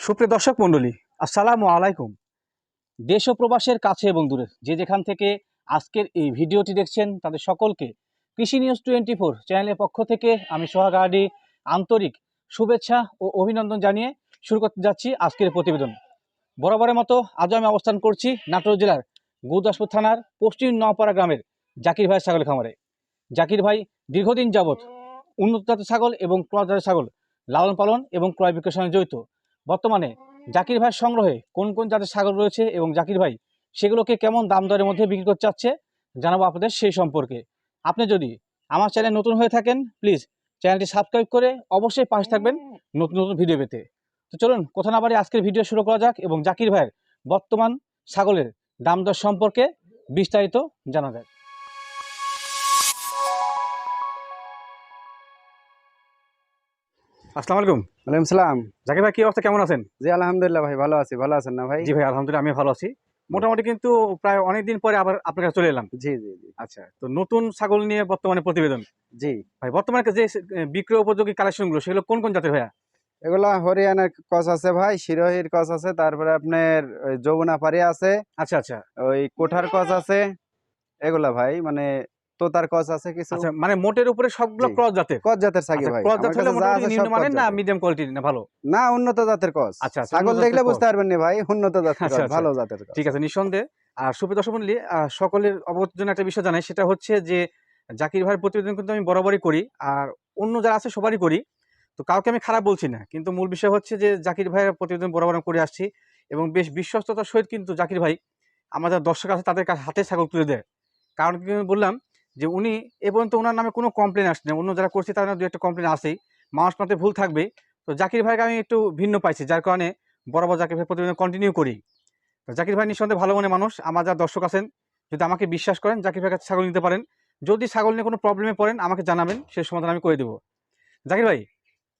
সুপ্রিয় দর্শক মণ্ডলী, আসসালামু আলাইকুম। দেশ ও প্রবাসের কাছে এবং দূরে যে যেখান থেকে আজকের এই ভিডিওটি দেখছেন, তাদের সকলকে কৃষি নিউজ টোয়েন্টি ফোর চ্যানেলের পক্ষ থেকে আমি সোহাগাড়ি আন্তরিক শুভেচ্ছা ও অভিনন্দন জানিয়ে শুরু করতে যাচ্ছি আজকের প্রতিবেদন। বরাবরের মতো আজও আমি অবস্থান করছি নাটোর জেলার গুরদাসপুর থানার পশ্চিম নওপাড়া গ্রামের জাকির ভাই ছাগল খামারে। জাকির ভাই দীর্ঘদিন যাবৎ উন্নত জাতের ছাগল এবং ক্রস জাতের ছাগল লালন পালন এবং ক্রয় বিক্রয়ের সঙ্গে জড়িত। বর্তমানে জাকির ভাইয়ের সংগ্রহে কোন কোন জাতের ছাগল রয়েছে এবং জাকির ভাই সেগুলোকে কেমন দাম দরের মধ্যে বিক্রি করতে চাচ্ছে, জানাব আপনাদের সেই সম্পর্কে। আপনি যদি আমার চ্যানেল নতুন হয়ে থাকেন প্লিজ চ্যানেলটি সাবস্ক্রাইব করে অবশ্যই পাশে থাকবেন নতুন নতুন ভিডিও পেতে। তো চলুন, কথা না বাড়ি আজকের ভিডিও শুরু করা যাক এবং জাকির ভাইয়ের বর্তমান ছাগলের দাম দর সম্পর্কে বিস্তারিত জানা যায় আসসালামু আলাইকুম। ওয়ালাইকুম সালাম। জাকির ভাই কি অবস্থা? কেমন আছেন? জি আলহামদুলিল্লাহ ভাই ভালো আছি। ভালো আছেন না ভাই? জি ভাই আলহামদুলিল্লাহ আমি ভালো আছি। মোটামুটি কিন্তু প্রায় অনেক দিন পরে আবার আপনার কাছে চলে এলাম। জি জি জি। আচ্ছা তো নতুন ছাগল নিয়ে বর্তমানে প্রতিবেদন। জি। ভাই বর্তমানে যে বিক্রয় উপযোগী কালেকশনগুলো সেগুলো কোন কোন জাতের ভাইয়া? এগুলা হরিয়ানার কস আছে ভাই শিরোহির কস আছে তারপরে আপনার যমুনা পাড়ি আছে আচ্ছা আচ্ছা। ওই কোঠার কস আছে। এগুলা ভাই মানে তোতার কস আছে কিছু? আচ্ছা মানে মোটের উপরে সবগুলো ক্রস জাতের? কস জাতের ছাগি ভাই। ক্রস জাত আমার হলে কাছে যা মোটামুটি না মিডিয়াম কোয়ালিটির না? ভালো। না উন্নত জাতের কস আচ্ছা আচ্ছা, ছাগল দেখলে বুঝতে পারবেন না ভাই উন্নত জাতের আচ্ছা, আচ্ছা। ভালো জাতের। ঠিক আছে নিঃসন্দেহে। আর সুপ্রিয় দর্শক সকলের একটা বিষয় জানাই সেটা হচ্ছে যে জাকির ভাইয়ের প্রতিবেদন কিন্তু আমি বরাবরই করি আর অন্য যারা আছে সবারই করি। তো কাউকে আমি খারাপ বলছি না কিন্তু মূল বিষয় হচ্ছে যে জাকির ভাইয়ের প্রতিবেদন বরাবর করে আসছি এবং বেশ বিশ্বস্ততার সহিত কিন্তু জাকির ভাই আমাদের দর্শক আছে তাদের কাছে হাতে ছাগল তুলে দেয়। কারণ কি আমি বললাম যে উনি এ পর্যন্ত ওনার নামে কোনো কমপ্লেন আসছে না অন্য যারা করছে নামে দু একটা কমপ্লেন আসেই। মানুষ মাত্রে ভুল থাকবে। তো জাকির ভাইকে আমি একটু ভিন্ন পাইছি, যার কারণে বরাবর জাকির ভাই প্রতিবেদন কন্টিনিউ করি। তো জাকির ভাই নিঃসন্দেহে ভালো মনে মানুষ, আমার যারা দর্শক আছেন, যদি আমাকে বিশ্বাস করেন, জাকির ভাইয়ের কাছে ছাগল নিতে পারেন। যদি ছাগল নিয়ে কোনো প্রবলেমে পড়েন, আমাকে জানাবেন সেই সমাধান আমি করে দেবো। জাকির ভাই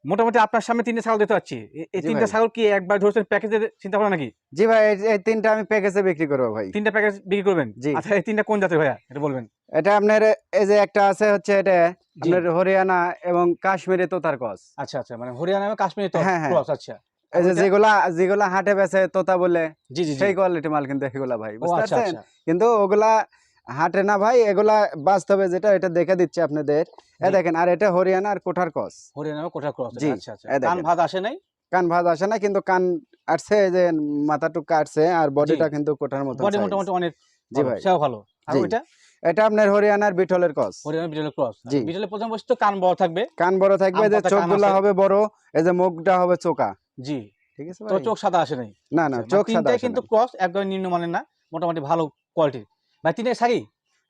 মোটামুটি আপনার সামনে তিনটে ছাগল দিতে পারছি এই তিনটা ছাগল কি একবার ধরছেন প্যাকেজের চিন্তা ভাবনা নাকি? জি ভাই এই- তিনটা আমি প্যাকেজে বিক্রি করব ভাই। তিনটা প্যাকেজ বিক্রি করবেন? জি। আচ্ছা এই তিনটা কোন জাতের ভাইয়া? এটা বলবেন। এটা আপনার এই যে একটা আছে হচ্ছে এটা আপনার হরিয়ানা এবং কাশ্মীরি তোতার কস আচ্ছা আচ্ছা মানে হরিয়ানা এবং কাশ্মীরি তো হ্যাঁ, হ্যাঁ। আচ্ছা। এই যে ওইটা? যেগুলা যেগুলা হাটে বেচে তোতা বলে জি জি সেই কোয়ালিটি মাল কিন্তু এগুলা ভাই বুঝতে আচ্ছা পারছেন? আচ্ছা। কিন্তু ওগুলা হাটে না ভাই এগুলা বাস্তবে যেটা এটা দেখে দিচ্ছে আপনাদের। এ দেখেন আর এটা হরিয়ানা আর কোঠার কস হরিয়ানা কোটা ক্রস। জি, আচ্ছা আচ্ছা। কান ভাত আসে নাই? কান ভাত আসে না কিন্তু কান আসছে এই যে মাথাটুক কাটছে আর বডিটা কিন্তু কোঠার মতো বডি মোটামুটি অনেক জি ভাই। সেও ভালো। আর। ওইটা? এটা আপনার হরিয়ানার বিঠলের কস হরিয়ানা বিটলের ক্রস। জি। বিটলের প্রথম বস্তু কান বড় থাকবে। কান বড় থাকবে যে চোখগুলা হবে বড় এই যে মুখটা হবে চোকা জি। ঠিক আছে তো চোখ সাদা আসে নাই। না না আচ্ছা, চোখ সাদা কিন্তু না। ক্রস একদম নিম্নমানের না মোটামুটি ভালো কোয়ালিটির। ভাই তিনটাই সাগি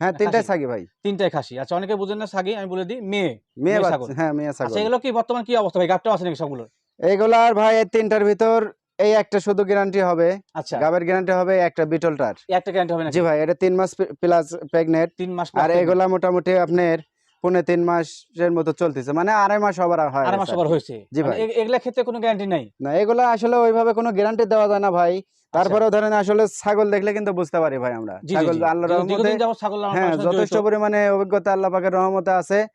হ্যাঁ তিনটাই খাসি। ভাই। তিনটাই খাসি। আচ্ছা অনেকে বুঝেন না সাগি আমি বলে দিই মেয়ে। মেয়ে মেয়ে ছাগল। হ্যাঁ মেয়ে আচ্ছা ছাগল কি বর্তমান কি অবস্থা ভাই? আছে নাকি সবগুলো এইগুলার ভাই এই তিনটার ভিতর এই একটা শুধু গ্যারান্টি হবে। আচ্ছা। গাবের গ্যারান্টি হবে একটা বিটলটার একটা গ্যারান্টি হবে না জি ভাই এটা তিন মাস প্লাস প্রেগনেন্ট তিন মাস আর এগুলা মোটামুটি আপনার পৌনে তিন মাসের মতো চলতেছে। মানে আড়াই মাস হবার হয় আর মাস আবার হয়েছে। জি মানে ভাই। এগুলা ক্ষেত্রে কোনো গ্যারান্টি নাই? না এগুলা আসলে ওইভাবে কোনো গ্যারান্টি দেওয়া যায় না ভাই। তারপরেও ধরেন আসলে ছাগল দেখলে কিন্তু বুঝতে পারি ভাই আমরা। ছাগল। আল্লাহর রহমতে ছাগল হ্যাঁ যথেষ্ট। পরিমাণে অভিজ্ঞতা আল্লাহ পাকের রহমতে আছে।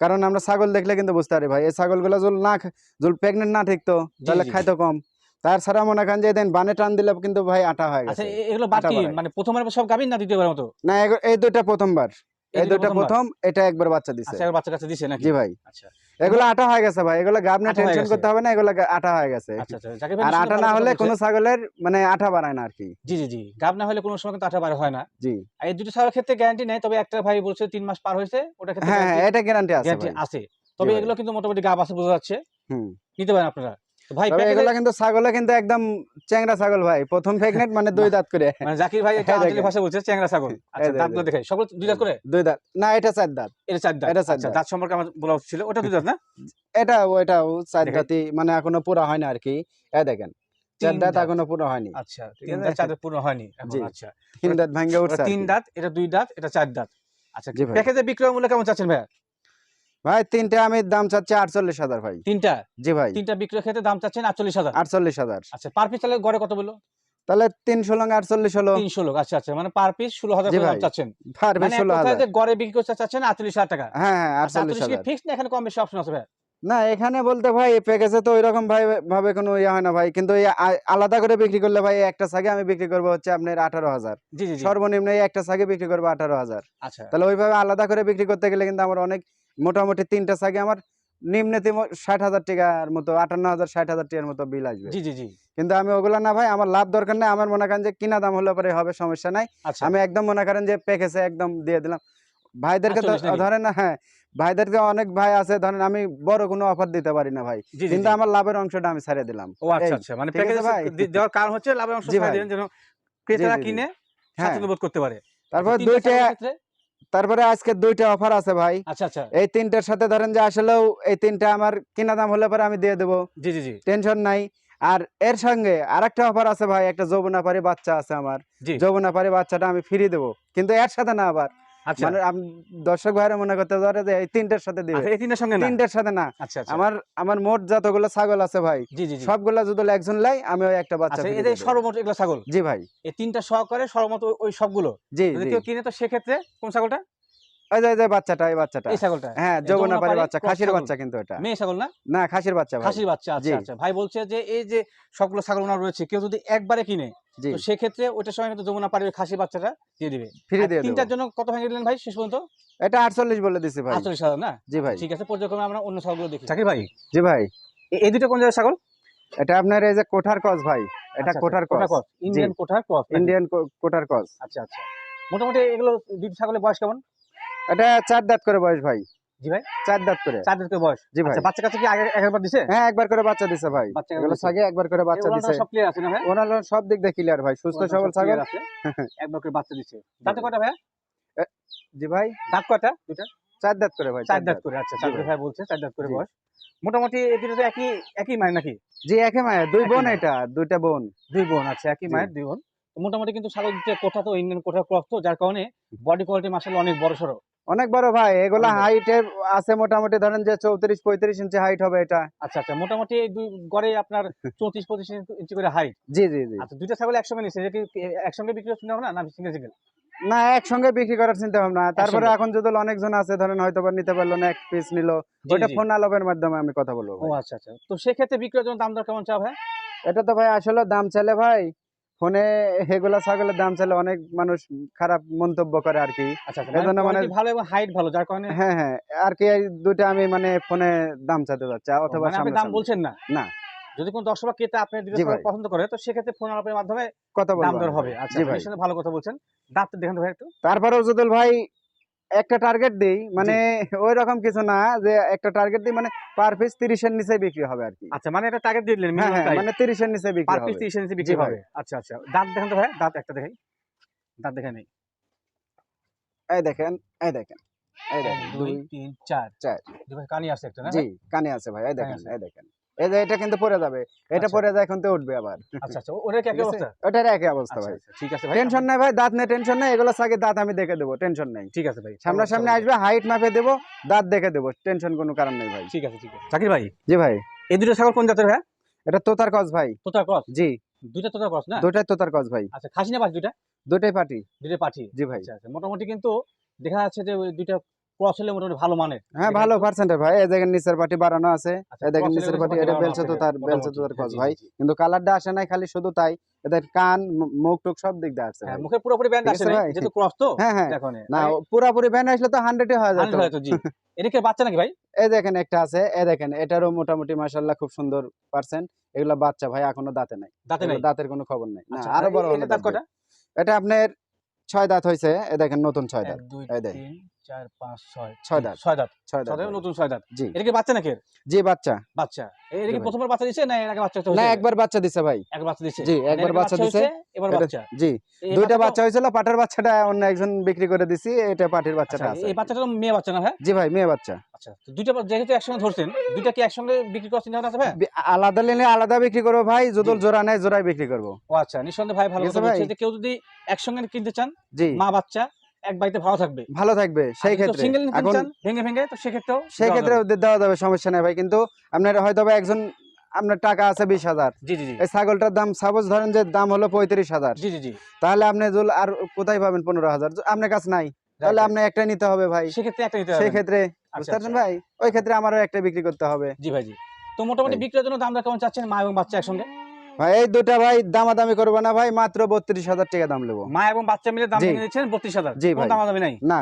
কারণ আমরা ছাগল দেখলে কিন্তু বুঝতে পারি ভাই। এই ছাগলগুলো যদি না খা- যদি প্রেগনেন্ট না ঠিকতো তাহলে খাইতো কম। তাছাড়া মনে করেন যে দেন বানে টান দিলে কিন্তু ভাই আটা হয়ে আচ্ছা গেছে এগুলো বাদ আটা কি বাড়ায়। মানে প্রথমবার সব গাবিন না দ্বিতীয়বার মতো? না এই দুইটা প্রথমবার। এই দুটো প্রথম এটা একবার বাচ্চা দিছে। আচ্ছা বাচ্চা কাছে দিছে নাকি? জি ভাই। আচ্ছা। এগুলো আটা হয়ে গেছে ভাই এগুলো আটা টেনশন করতে হবে না এগুলো আটা হয়ে গেছে। আচ্ছা আচ্ছা আর আটা না হলে। কোনো ছাগলের মানে আটা বাড়ায় না আর কি। জি জি জি। গাব না হলে কোনো সময় কিন্তু আঠা বার হয় না। জি। এই দুটো ছাগলের ক্ষেত্রে গ্যারান্টি নেই তবে একটা ভাই বলছে তিন মাস পার হয়েছে ওটা ক্ষেত্রে হ্যাঁ হ্যাঁ এটা গ্যারান্টি আছে গ্যারান্টি আছে। তবে এগুলো কিন্তু মোটামুটি গাব আছে বোঝা যাচ্ছে। হুম। নিতে পারেন আপনারা। ভাই এগুলো কিন্তু ছাগলে কিন্তু একদম চ্যাংরা ছাগল ভাই। প্রথম প্রেগনেন্ট মানে দুই দাঁত করে। জাকির ভাই এটা আঞ্চলিক দেখেন। বলছে চ্যাংরা ছাগল। আচ্ছা দাঁতগুলো দেখে সবগুলো দুই দাঁত করে? দুই দাঁত। না এটা চার দাঁত। এটা চার দাঁত। এটা চার দাঁত। দাঁত সম্পর্কে আমার বলা উচিত ছিল। ওটা দুই দাঁত না? এটা চার। দাঁতই মানে এখনও পুরো হয় না আর কি এ দেখেন। চার দাঁত। এখনও পুরো হয়নি। আচ্ছা তিন দাঁত চার দাঁত হয়নি আচ্ছা। তিন দাঁত ভাঙ্গে উঠছে ওটা তিন দাঁত এটা দুই দাঁত এটা চার দাঁত। আচ্ছা প্যাকেজে বিক্রয় মূল্য কেমন চাচ্ছেন ভাইয়া? ভাই তিনটে আমি দাম চাচ্ছি আটচল্লিশ হাজার ভাই। তিনটা? জি ভাই। তিনটা বিক্রয় ক্ষেত্রে দাম চাচ্ছেন আটচল্লিশ হাজার? আটচল্লিশ হাজার। আচ্ছা পার পিস তাহলে গড়ে কত বলল? তাহলে তিনশো লং আটচল্লিশ হলো। তিনশো লোক আচ্ছা আচ্ছা মানে পার পিস ষোলো হাজার দাম চাচ্ছেন। পার মানে ষোলো হাজার। গড়ে বিক্রি করতে চাচ্ছেন আটচল্লিশ হাজার টাকা। হ্যাঁ হ্যাঁ আচ্ছা আটচল্লিশ হাজার। ফিক্স না এখানে কম বেশি অপশন আছে ভাই? না এখানে বলতে ভাই প্যাকেজে তো ওইরকম ভাই ভাবে কোনো ইয়ে হয় না ভাই। কিন্তু আলাদা করে বিক্রি করলে ভাই একটা ছাগে আমি বিক্রি করব হচ্ছে আপনার আঠারো হাজার। জি জি জি। সর্বনিম্ন একটা ছাগে বিক্রি করব আঠারো হাজার। আচ্ছা। তাহলে ওইভাবে আলাদা করে বিক্রি করতে গেলে কিন্তু আমার অনেক মোটামুটি তিনটা ছাগে আমার নিম্নতে ষাট হাজার টাকার মতো আটান্ন হাজার ষাট হাজার টাকার মতো বিল আসবে। জি জি জি। কিন্তু আমি ওগুলা না ভাই আমার লাভ দরকার নেই। আমার মনে করেন যে কিনা দাম হলে পরে হবে সমস্যা নাই। আচ্ছা। আমি একদম মনে করেন যে প্যাকেজে একদম দিয়ে দিলাম। ভাইদেরকে তো 48 নাকি? ধরেন না হ্যাঁ ভাইদেরকে অনেক ভাই আছে ধরেন আমি বড় কোনো অফার দিতে পারি না ভাই। কিন্তু আমার লাভের অংশটা আমি ছাড়িয়ে দিলাম। ও আচ্ছা আচ্ছা মানে প্যাকেজ ভাই? দেওয়ার কারণ হচ্ছে লাভের অংশ জি দিলেন যেন ক্রেতারা। কিনে হ্যাঁ। স্বাচ্ছন্দ্য বোধ করতে পারে। তারপর আচ্ছা, দুইটা? তারপরে আজকে দুইটা অফার আছে ভাই। আচ্ছা আচ্ছা। এই তিনটার সাথে ধরেন যে আসলেও এই তিনটা আমার কিনা দাম হলে পরে আমি দিয়ে দেবো। জি জি জি। টেনশন নাই। আর এর সঙ্গে আর একটা অফার আছে ভাই একটা যৌবনাপারি বাচ্চা আছে আমার। যৌবনাপারি বাচ্চাটা আমি ফ্রি দেবো। কিন্তু এর সাথে না আবার। মানে আম- দর্শক ভাইরা মনে করতে পারে যে এই তিনটার সাথে দিবে। আচ্ছা, এই তিনটার সঙ্গে তিনটার সাথে না। আচ্ছা আচ্ছা। আমার আমার মোট যতগুলো ছাগল আছে ভাই জি জি জি। সবগুলা যদি একজন লাই আমি ওই একটা বাচ্চা আচ্ছা দিয়ে দেবো। সর্বমোট এগুলো ছাগল? জি ভাই। এই তিনটা সহকারে সর্বমোট ওই- সবগুলো? জি। কেউ কিনে তো সেক্ষেত্রে কোন ছাগলটা? ওই যে- যে বাচ্চাটা এই বাচ্চাটা। এই ছাগলটা। হ্যাঁ এই যৌবনাপারি যৌবনাপারি বাচ্চা খাসির বাচ্চা কিন্তু এটা। মেয়ে ছাগল না? না খাসির বাচ্চা খাসির বাচ্চা আচ্ছা আচ্ছা। ভাই বলছে যে এই যে সবগুলো ছাগল ওনার রয়েছে কেউ যদি একবারে কিনে তো সেক্ষেত্রে ওইটার সঙ্গে কিন্তু যমুনা পাড়ির খাসি বাচ্চাটা দিয়ে দিবে। ফ্রি দিয়ে তিনটার জন্য কত ভেঙে দিলেন ভাই শেষ পর্যন্ত? এটা আটচল্লিশ বলে দিছি ভাই। আটচল্লিশ হাজার না? জি ভাই। ঠিক আছে পর্যায়ক্রমে আমরা অন্য ছাগলগুলো দেখি। চাকি ভাই। জি ভাই। এই দুটো কোন জায়গায় ছাগল? এটা আপনার এই যে কোঠার কস ভাই। এটা আচ্ছা, কোঠার কস। ইন্ডিয়ান কোঠার ক্রস ইন্ডিয়ান কোঠার কস। আচ্ছা আচ্ছা। মোটামুটি এগুলো দুটো ছাগলের বয়স কেমন? এটা চার দাঁত করে বয়স ভাই। জি ভাই? চার দাঁত করে। চার দিন করে বয়স? জি ভাই। আচ্ছা বাচ্চা কাছে কি আগে একবার দিছে? হ্যাঁ একবার করে বাচ্চা দিছে ভাই। এগুলো ছাগে একবার করে বাচ্চা দিছে। সব ক্লিয়ার আছে না ভাই? ওনার সব দিক দিয়ে ক্লিয়ার ভাই সুস্থ সবল ছাগল। একবার করে বাচ্চা দিছে। দাঁতে কয়টা ভাই জি ভাই। দাঁত কয়টা? দুটা চার দাঁত করে ভাই চার দাঁত করে আচ্ছা চার ভাই। বলছে চার দাঁত করে বয়স। মোটামুটি এই দুটো একই একই মায়ের নাকি? জি একে মায়ের দুই বোন এটা দুইটা বোন। দুই বোন আচ্ছা একই। মায়ের দুই বোন। মোটামুটি কিন্তু ছাগল কোঠা তো ইন্ডিয়ান কোঠা ক্রস তো যার কারণে বডি কোয়ালিটি মাসাল অনেক বড় সড়ো অনেক বড় ভাই এগুলা। হাইটে আছে মোটামুটি ধরেন যে চৌত্রিশ পঁয়ত্রিশ ইঞ্চি হাইট হবে এটা। আচ্ছা আচ্ছা মোটামুটি গড়ে আপনার চৌত্রিশ পঁচিশ ইঞ্চি করে হাইট জি জি জি। আচ্ছা দুইটা ছাগল একসঙ্গে নিচ্ছে এটা কি একসঙ্গে বিক্রি হচ্ছে না না সিঙ্গেল সিঙ্গেল না একসঙ্গে বিক্রি করার চিন্তা ভাবনা। তারপরে এখন যদি অনেকজন আছে ধরেন হয়তো নিতে পারল না এক পিস নিল ওইটা ফোন আলাপের মাধ্যমে আমি কথা বলব ও আচ্ছা আচ্ছা। তো সেক্ষেত্রে বিক্রির জন্য দাম দর কেমন চা ভাই? এটা তো ভাই আসলে দাম চাইলে ভাই ফোনে হেগুলা ছাগলের দাম চাইলে অনেক মানুষ খারাপ মন্তব্য করে আর কি। আচ্ছা আচ্ছা মানে মানে- ভালো এবং হাইট ভালো যার কারণে হ্যাঁ হ্যাঁ আর কি এই দুইটা আমি মানে ফোনে দাম চাইতে যাচ্ছি অথবা মানে আপনি দাম বলছেন না? না। যদি কোন দর্শক বা ক্রেতা ভাই। পছন্দ করে তো সেক্ষেত্রে ফোন আলাপের মাধ্যমে কথা বলব দাম দর আমি। হবে। আচ্ছা আপনি ভাই। ভালো কথা বলছেন। দাঁত দেখেন ভাই একটু। তারপরেও যদি ভাই একটা টার্গেট দিই মানে ওই রকম কিছু না যে একটা টার্গেট দিই মানে পার পিস তিরিশের নিচে বিক্রি হবে আর কি। আচ্ছা মানে এটা টার্গেট দিয়ে দিলেন হ্যাঁ হ্যাঁ মানে তিরিশের নিচে বিক্রি পার পিস তিরিশ ইঞ্চি বিক্রি হবে। আচ্ছা আচ্ছা দাঁত দেখেন তো ভাই দাঁত একটা দেখাই। দাঁত দেখে নেই। এই দেখেন এই দেখেন এই দেখেন দুই তিন চার। চার। কানি আছে একটা না জি কানে আছে ভাই এই দেখেন এই দেখেন। এই যে এটা কিন্তু পড়ে যাবে। এটা আচ্ছা। পড়ে যায় এখন তো উঠবে আবার। আচ্ছা আচ্ছা কি অবস্থা? ওটার একই অবস্থা আচ্ছা ভাই। ঠিক আছে ভাই। টেনশন নাই ভাই দাঁত নেই টেনশন নাই এগুলো সাগে দাঁত আমি দেখে দেবো টেনশন নাই। ঠিক আছে ভাই সামনাসামনি আসবে হাইট মাপে দেবো দাঁত দেখে দেবো টেনশন কোনো কারণ নেই ভাই। ঠিক আছে ঠিক আছে। ভাই জি ভাই। এই দুটো ছাগল কোন জাতের ভাই এটা তোতার কস ভাই। তোতার ক্রস জি। দুইটা তোতার ক্রস না? দুটাই তোতার কস ভাই। আচ্ছা খাসি না বাস দুইটা? দুটাই পার্টি দুইটা পাঠি। জি ভাই। আচ্ছা মোটামুটি কিন্তু দেখা যাচ্ছে যে ওই দুইটা ক্রস হলে মোটামুটি ভালো মানের। হ্যাঁ ভালো পার্সেন্টের ভাই। এই দেখেন নিচের পার্টি বাড়ানো আছে। আচ্ছা, এই দেখেন নিচের পাটি এটা বেলছে আছে, বেলছে ভাই। জি। কিন্তু কালারটা আসে নাই খালি শুধু তাই। এদের কান মুখ টুক সব দিক দিয়ে আসছে হ্যাঁ মুখে পুরোপুরি ব্যান্ড আসে আছে না যেহেতু ক্রস তো হ্যাঁ হ্যাঁ। না ও পুরাপুরি আসলে তো হান্ড্রেডে হয়ে যেত হয়তো জি। এটা কি বাচ্চা নাকি ভাই? এই দেখেন একটা আছে এই দেখেন এটারও মোটামুটি মাশাআল্লাহ খুব সুন্দর পার্সেন্ট এগুলা বাচ্চা ভাই এখনও দাঁতে নাই। দাঁতে নাই? দাঁতের কোনো খবর নাই। না আচ্ছা, আরও বড় হলে দাঁত। কটা এটা আপনার ছয় দাঁত হয়েছে এ দেখেন নতুন ছয় দাঁত। এই। তিন চার পাঁচ ছয়। ছয় দাঁত। ছয় দাঁত। ছয় দাঁত ছয় দাঁত ভাই। নতুন ছয় দাঁত। জি। এটা কি বাচ্চা নাকি জি বাচ্চা। বাচ্চা। এটা কি প্রথমবার বাচ্চা দিছে না এর আগে বাচ্চা না একবার বাচ্চা দিছে ভাই। একবার বাচ্চা দিছে। জি একবার বাচ্চা দিছে। এবার বাচ্চা। জি দুইটা বাচ্চাটা- বাচ্চা হয়েছিল পাটার বাচ্চাটা অন্য একজন বিক্রি করে দিছি এটা পাটির বাচ্চাটা আচ্ছা, আছে এই বাচ্চাটা মেয়ে বাচ্চা না ভাই? জি ভাই মেয়ে বাচ্চা। আচ্ছা দুইটা যেহেতু একসঙ্গে ধরছেন দুইটা কি একসঙ্গে বিক্রি করার চিন্তা আছে ভাই? আলাদা নিলে আলাদা বিক্রি করব ভাই যদি জি। জোড়া নেয় জোড়াই বিক্রি করব। ও আচ্ছা নিঃসন্দেহে ভাই ভালো কথা কেউ যদি একসঙ্গে কিনতে চান জি। মা বাচ্চা এক বাড়িতে ভালো থাকবে। ভালো থাকবে সেই ক্ষেত্রে। সিঙ্গেল এখন ভেঙে ভেঙে তো সেক্ষেত্রেও সেই ক্ষেত্রে দেওয়া যাবে সমস্যা নেই ভাই। কিন্তু আপনার হয়তো একজন আপনার টাকা আছে বিশ হাজার। এই ছাগলটার দাম সাপোজ ধরেন যে দাম হলো পঁয়ত্রিশ হাজার। তাহলে আপনি জুল আর কোথায় পাবেন পনেরো হাজার? আপনার কাছে নাই। তাহলে আপনি একটা নিতে হবে ভাই। right. সেক্ষেত্রে একটা নিতে সেই হবে ক্ষেত্রে বুঝতে পারছেন আচ্ছা। ভাই? ওই ক্ষেত্রে আমারও একটা বিক্রি করতে হবে। জি ভাই জি। তো মোটামুটি। বিক্রির জন্য দামটা কেমন চাচ্ছেন মা এবং বাচ্চা একসঙ্গে? ভাই এই দুটা ভাই দামাদামি করব না ভাই মাত্র বত্রিশ হাজার টাকা দাম নেব। মা এবং বাচ্চা মিলে দাম দিচ্ছেন বত্রিশ হাজার? জি ভাই। দামাদামি নাই? না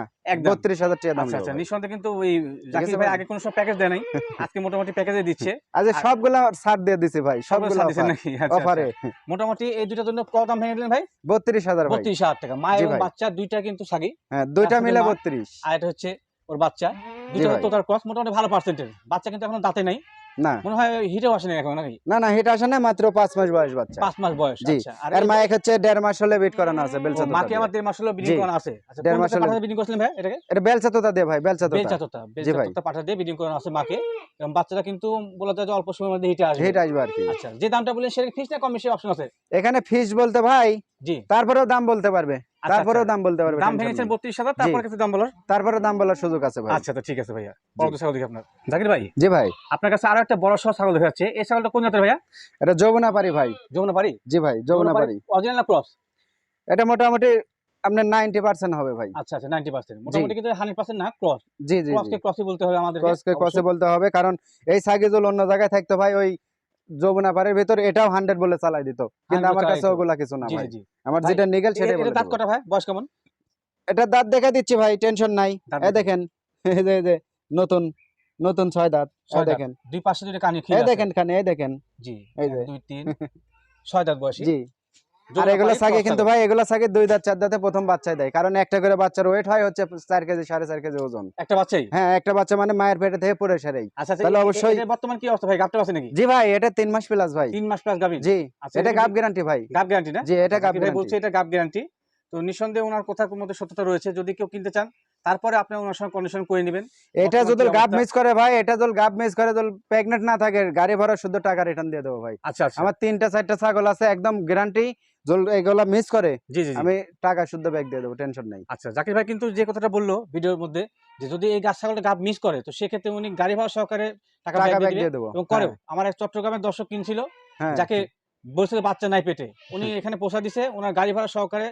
বত্রিশ হাজার টাকা দাম আচ্ছা আচ্ছা। নিঃসন্দেহে কিন্তু ওই জাকির ভাই ভাই? আগে কোনো সব প্যাকেজ দেয় নাই। আজকে মোটামুটি প্যাকেজে দিচ্ছে। আজ সবগুলা ছাড় দিয়ে দিছি ভাই সবগুলো সবগুলো নাকি? অফারে। মোটামুটি এই দুটার জন্য কত দাম ভেঙে দিলেন ভাই? বত্রিশ হাজার বত্রিশ হাজার টাকা। মা এবং বাচ্চা দুইটা কিন্তু সাগি হ্যাঁ দুইটা মিলে বত্রিশ। আর এটা হচ্ছে ওর বাচ্চা। দুইটা ভাই। তো তার ক্রস মোটামুটি ভালো পার্সেন্টেজ বাচ্চা কিন্তু এখন দাঁতে নাই। না। মনে হয় হিটেও আসে না এখন নাকি? না না হিট আসে না মাত্র পাঁচ মাস বয়স বাচ্চা। পাঁচ মাস বয়স জি। আর আর এই- হচ্ছে দেড় মাস হলে বিট করানো আছে বেলচা মাকে আমার দেড় মাস হলো বিডিং করানো আছে? দেড় মাস জাতের হলো। পাঠা ভাই এটাকে? এটা বেলচা তোতা দিয়ে ভাই বেলচা তোতা বেলচা তোতা বেলচা তোতা পাঠা দিয়ে বিডিং করানো আছে মাকে। এবং বাচ্চাটা কিন্তু বলা যায় যে অল্প সময়ের মধ্যে হিটে আসবে। হিট আসবে আর কি। আচ্ছা যে দামটা সেটা না কম বেশি? অপশন আছে? এখানে ফিস বলতে ভাই জি। তারপরেও দাম বলতে পারবে। আচ্ছা, আচ্ছা। দাম বলতে পারবে দাম ভেঙেছেন বত্রিশ হাজার তারপরে কিছু দাম বলার? তারপরে দাম বলার সুযোগ আছে ভাই। আচ্ছা তো ঠিক আছে ভাইয়া। পরবর্তী ছাগল দেখি আপনার। জাকির ভাই জি ভাই। আপনার কাছে আরও একটা বড় সহ ছাগল দেখা যাচ্ছে। এই ছাগলটা কোন জাতের ভাইয়া? এটা যমুনা পারি ভাই। যমুনা পারি জি ভাই যমুনা পারি অরিজিনাল ক্রস এটা মোটামুটি আপনার নাইনটি পার্সেন্ট হবে ভাই। আচ্ছা আচ্ছা নাইনটি পার্সেন্ট মোটামুটি কিন্তু হান্ড্রেড পার্সেন্ট না ক্রস জি জি ক্রসকে ক্রসই বলতে হবে আমাদের কসকে কসে বলতে হবে কারণ এই সাইকেল অন্য জায়গায় থাকতো ভাই ওই যমুনা পাড়ের ভিতর এটাও হান্ড্রেড বলে চালাই দিত। কিন্তু আমার কাছে ওগুলা কিছু না ভাই। আমার যেটা নিগেল সেটাই বলে দাঁত। কটা ভাই? বয়স কেমন? এটা দাঁত দেখা দিচ্ছি ভাই টেনশন নাই। দেখেন এই যে- নতুন নতুন ছয় দাঁত। ছয় দেখেন। দুই পাশে দুটো কানে এই দেখেন খানে এই দেখেন। জি এই যে। দুই তিন। ছয় দাঁত বয়সী। জি। আর এগুলো সাগে কিন্তু ভাই এগুলো সাগে দুই দাঁত চার দাঁতে প্রথম বাচ্চাই দেয়। কারণ একটা করে বাচ্চার ওয়েট হয় হচ্ছে চার কেজি সাড়ে চার কেজি ওজন। একটা বাচ্চাই? হ্যাঁ একটা বাচ্চা মানে মায়ের পেটে থেকে পড়ে সারেই। আচ্ছা আচ্ছা তাহলে অবশ্যই- বর্তমান কি অবস্থা ভাই? গাবটা আছে নাকি? জি ভাই এটা তিন মাস প্লাস ভাই। তিন মাস প্লাস গাবি? জি আচ্ছা এটা গাব গ্যারান্টি ভাই। গাব গ্যারান্টি না? জি এটা গাব বলছে এটা গাব গ্যারান্টি তো নিঃসন্দেহে ওনার কথার মধ্যে সত্যতা রয়েছে যদি কেউ কিনতে চান তারপরে আপনি ওনার সঙ্গে কন্ডিশন করে নেবেন। এটা যদি গাব মিস করে ভাই এটা যদি গাব মিস করে যদি প্রেগনেন্ট না থাকে গাড়ি ভাড়া শুদ্ধ টাকা রিটার্ন দিয়ে দেবো ভাই। আচ্ছা আচ্ছা। আমার তিনটা চারটা ছাগল আছে একদম গ্যারান্টি এগুলা মিস করে জি জি জি। আমি টাকা শুদ্ধ ব্যাগ দিয়ে দেবো টেনশন নাই। আচ্ছা জাকির ভাই কিন্তু যে কথাটা বলল ভিডিওর মধ্যে যে যদি এই গাছ ছাগলটা গাব মিস করে তো সেক্ষেত্রে উনি গাড়ি ভাড়া সহকারে টাকা ব্যাগ দিয়ে দেবো এবং করেও আমার এক চট্টগ্রামের দর্শক কিনছিল হ্যাঁ। যাকে বলছিল বাচ্চা নাই পেটে। উনি এখানে পোষা দিছে ওনার গাড়ি ভাড়া সহকারে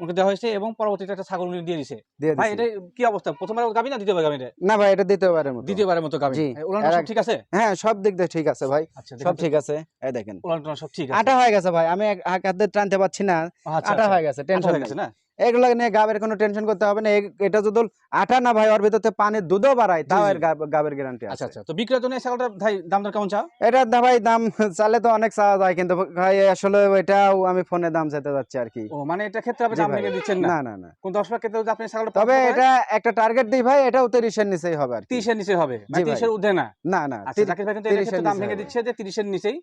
ওকে দেওয়া হয়েছে এবং পরবর্তীতে একটা ছাগল উনি দিয়ে দিছে। ভাই এটা কি অবস্থা? প্রথমবার গাবি না দ্বিতীয়বার গাবি না ভাই এটা দ্বিতীয়বারের মতো। দ্বিতীয়বারের মতো গাবি। জি, উলান সব ঠিক আছে? হ্যাঁ সব দিক দিয়ে ঠিক আছে ভাই। আচ্ছা সব ঠিক আছে। এই দেখেন। উলানটা সব ঠিক আছে। আটা হয়ে গেছে ভাই। আমি হাতে টানতে পারছি না। আচ্ছা, আটা আচ্ছা। হয়ে গেছে টেনশন হয়ে গেছে না? এগুলো নিয়ে গাবের কোনো টেনশন করতে হবে না। এটা যদি আটা না ভাই ওর ভিতরে পানির দুধও বাড়ায় তাও এর গাব- গাবের গ্যারান্টি আচ্ছা আছে। আচ্ছা। তো বিক্রয়ের জন্য ছাগলটার ভাই দাম দর কেমন চাও? এটার দা ভাই দাম চালে তো অনেক চাওয়া যায় কিন্তু ভাই আসলে এটাও আমি ফোনে দাম চাইতে যাচ্ছি আর কি। ও মানে এটা ক্ষেত্রে আপনি দাম। ভেঙে দিচ্ছেন না? না না কোন দর্শক ক্ষেত্রে যদি আপনি ছাগলটা তবে এটা একটা টার্গেট দিই ভাই এটাও তিরিশের নিচেই হবে আর কি। তিরিশের নিচে হবে। জি ভাই। তিরিশের ঊর্ধ্বে না? না না আচ্ছা জাকির ভাই কিন্তু এর ক্ষেত্রে দাম ভেঙে দিচ্ছে যে তিরিশের নিচেই।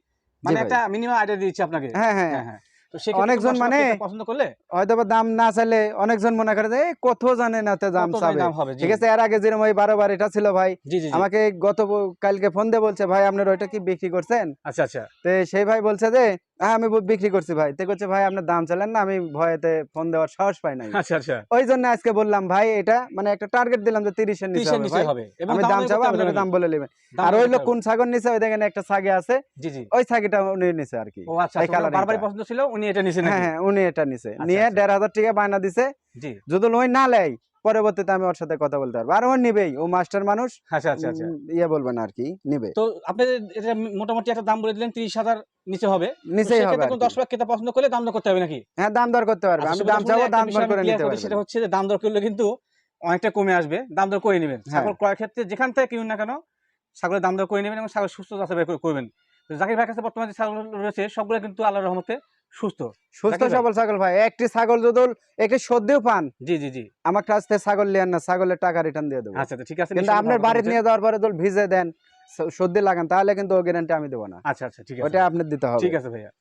মানে। একটা মিনিমাম আইডিয়া দিচ্ছে আপনাকে। হ্যাঁ হ্যাঁ। হ্যাঁ হ্যাঁ। তো অনেকজন মানে- পছন্দ করলে? হয়তো বা দাম না চাইলে অনেকজন মনে করে যে কত জানে না তে দাম চাবে? ঠিক আছে এর আগে যেরকম ওই বারো বার এটা ছিল ভাই। আমাকে গত কালকে ফোন দিয়ে বলছে ভাই আপনার ওইটা কি বিক্রি করছেন? আচ্ছা আচ্ছা। তো সেই ভাই বলছে যে হ্যাঁ আমি বিক্রি করছি ভাই। তো করছে ভাই আপনার দাম চালেন না আমি ভয়েতে ফোন দেওয়ার সাহস পাই নাই। আচ্ছা আচ্ছা। ওই জন্য আজকে বললাম ভাই এটা মানে একটা টার্গেট দিলাম যে তিরিশের নিচে নিচে হবে। আমি দাম চাবো আপনার দাম বলে নেবেন। আর ওই লোক কোন ছাগল নিচে ওই দেখেন একটা ছাগে আছে। জি জি। ওই ছাগিটা উনি নিচে আর কি। ও আচ্ছা বারবারই পছন্দ ছিল উনি এটা নিচে হ্যাঁ নাকি? হ্যাঁ উনি এটা নিচে আচ্ছা, নিয়ে আচ্ছা। দেড় হাজার টাকা বায়না দিছে। জি। যদি ওই না লেয় পরবর্তীতে আমি ওর সাথে কথা বলতে পারব। আর ও নিবেই ও মাস্টার মানুষ। আচ্ছা আচ্ছা আচ্ছা। ইয়ে বলবেন আর কি নিবে। তো আপনি এটা মোটামুটি একটা দাম বলে দিলেন তিরিশ হাজার নিচে হবে। নিচেই হবে। দশ লাখ ক্রেতা পছন্দ করলে দাম দর করতে হবে নাকি? হ্যাঁ দাম দর করতে পারবে। আচ্ছা, আমি দাম চাবো দাম দর করে নিতে পারবে। সেটা হচ্ছে যে দাম দর করলে কিন্তু অনেকটা কমে আসবে। দাম দর করে নেবেন। হ্যাঁ। ছাগল ক্রয়ের ক্ষেত্রে যেখান থেকে কিনুন না কেন ছাগলের দাম দর করে নেবেন এবং ছাগল সুস্থ যাচাই করবেন। জাকির ভাইয়ের কাছে বর্তমানে যে ছাগল রয়েছে সবগুলো কিন্তু আল্লাহর রহমতে সুস্থ। সুস্থ সবল ছাগল ভাই। একটি ছাগল যদি একটি সর্দিও পান জি জি জি। আমার কাছ থেকে ছাগল লিয়ান না ছাগলের টাকা রিটার্ন দিয়ে দেবো। আচ্ছা ঠিক আছে কিন্তু আপনার বাড়ি বাড়িতে নিয়ে যাওয়ার পরে দল ভিজে দেন সর্দি লাগান তাহলে কিন্তু ও গ্যারান্টি আমি দেবো না। আচ্ছা আচ্ছা ঠিক আছে। ওটা আপনার দিতে হবে। ঠিক আছে ভাইয়া।